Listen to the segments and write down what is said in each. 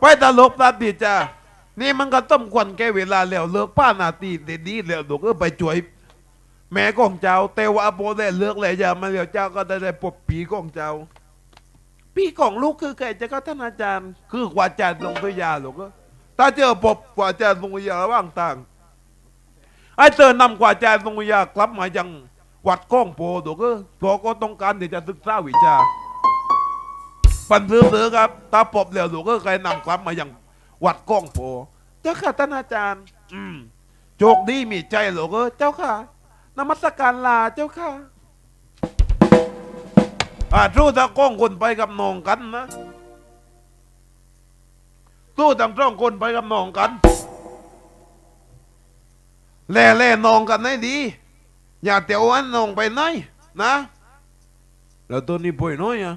ไปตลกตาดีจ้านี่มันก็ต้มควันแก่เวลาแล้วเลิกป้านาตีเดยวดีแล้วลูกเออไปช่วย แม่ของเจ้า แต่ว่าโบได้เลิกแล้วอย่ามาเลี้ยวเจ้าก็ได้ได้ปบปีของเจ้าปีของลูกคือใครจะก็ท่านอาจารย์ คือกว่าอาจารย์ลงตัวยาลูกเออถ้าเจอปบกว่าอาจารย์ลงตัวยาว่างต่างไอ้เตอนำกว่าอาจารย์ลงตัวยากลับมายังวัดก้องโพลูกเออเพราะก็ต้องการที่จะศึกษาวิชา ปันซื้อซื้อครับ ตาปบเหลียวหลวก็เคยนำกลับมาอย่างวัดก้องโพเจ้าค่ะท่านอาจารย์ อืมโชคดีมีใจหลวงเออเจ้าค่ะนมัสการลาเจ้าค่ะอ่าสู้ตะก้องคนไปกับน้องกันนะสู้ทั้งสองคนไปกับน้องกัน แล่แล่น้องกันให้ดี อย่าเตียวอันน้องไปไหนนะ แล้วตัวนี้ป่วยน้อยอะ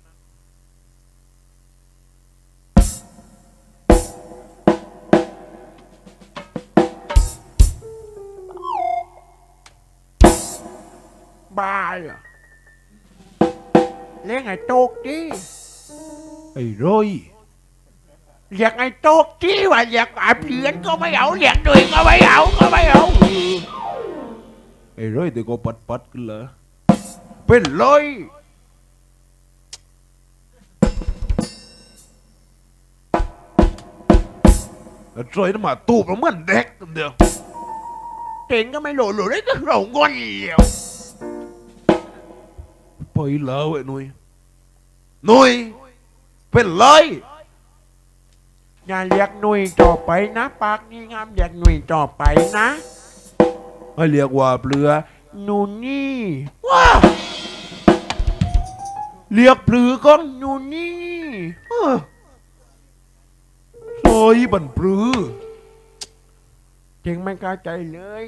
กายหมองปนไปแล้วอ่าไปหนุ่ยไปกันนั้นบ้าเหรอเลี้ยงไอ้โตกจีไอ้ร้อยเรียกไอ้โตกจีว่าเรียกไอ้เพื่อนก็ไม่เอาเรียกด้วยก็ไม่เอาก็ไม่เอาไอ้ร้อยเดี๋ยวก็ปัดปัดกันเหรอเป็นร้อยแล้วร้อยนั่นมาตูบแล้วเหมือนเด็กเดียวเก่งก็ไม่หลุดหลุดได้ก็เรางอนเหี่ยว ไปแล้วไอ้หนุ่ยหนุ่ยเป็นร้อยอย่าเรียกหนุ่ยต่อไปนะ ปากนี่งามเรียกหนุ่ยต่อไปนะให้เรียกว่าเปลือหนูนี่ว้าเรียกเปลือก่อนหนูนี่เออซอยบันเปลือเก่งไม่เข้าใจเลย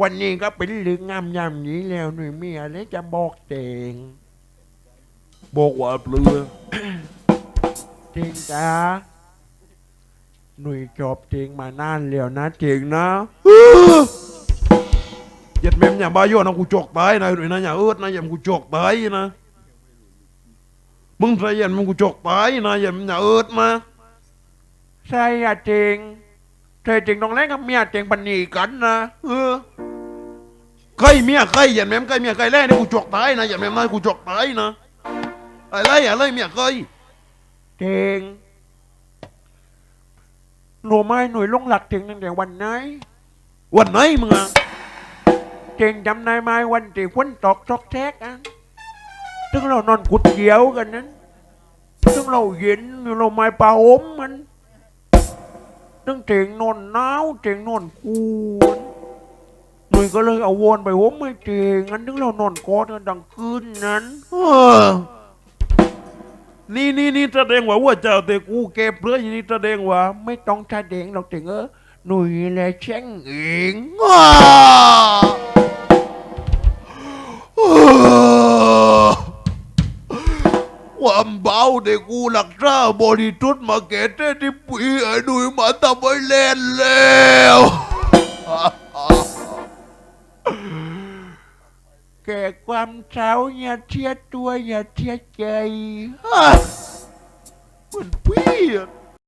วันนี้ก็เป็นเรื่องงามยามนี้แล้วหนุ่ยมีอะไรจะบอกเต่ง บอกว่าเปลือเต่งจ้าหนุ่ยจบเต่งมานานแล้วนะเต่งนะยัดแม่มอย่าบ้าโยนะกูจกตายนะหน่อยนะอย่าเอิดนะอย่ากูจกตายนะมึงใส่ยันมึงกูจกตายนะอย่าอย่าเอิดนะใช่อะเจงเธอเจงต้องเล่นกับเมียเจงปันนีกันนะเออใครเมียใครยันแม่มใครเมียใครแล่นี่กูจกตายนะยันแม่มนะกูจกตายนะ อะไรอะไรเมียใครเจงหนูไม่หนุ่ยลงหลักเจงตั้งแต่วันไหน วันไหนมึงอะเจงจำได้ไหมวันที่ฝนตกซอกแทกอะถึงเรานอนกุดเกี่ยวกันนั้นถึงเราเย็นเราไม่ปลาอมมันถึงเจงนอนหนาวเจงนอนกูนหนุ่ยก็เลยเอาวนไปอมไม่เจงงั้นถึงเรานอนกอดกันดังคืนนั้น เออ นี่นี่นี่แสดงว่าว่าเจ้าแต่กูเก็บเพื่ออย่างนี้แสดงว่า ไม่ต้องแสดงหรอกเจงเออหนุ่ยและแช่งเองว้าความเบาเด็กกูหลักษาบริทุตมาเกตเต้ที่ปีไอ้ดุยมาทำไว้เล่นแล้ว แก่ความเช้าอย่าเทียดตัวอย่าเทียดใจมันพี่อะ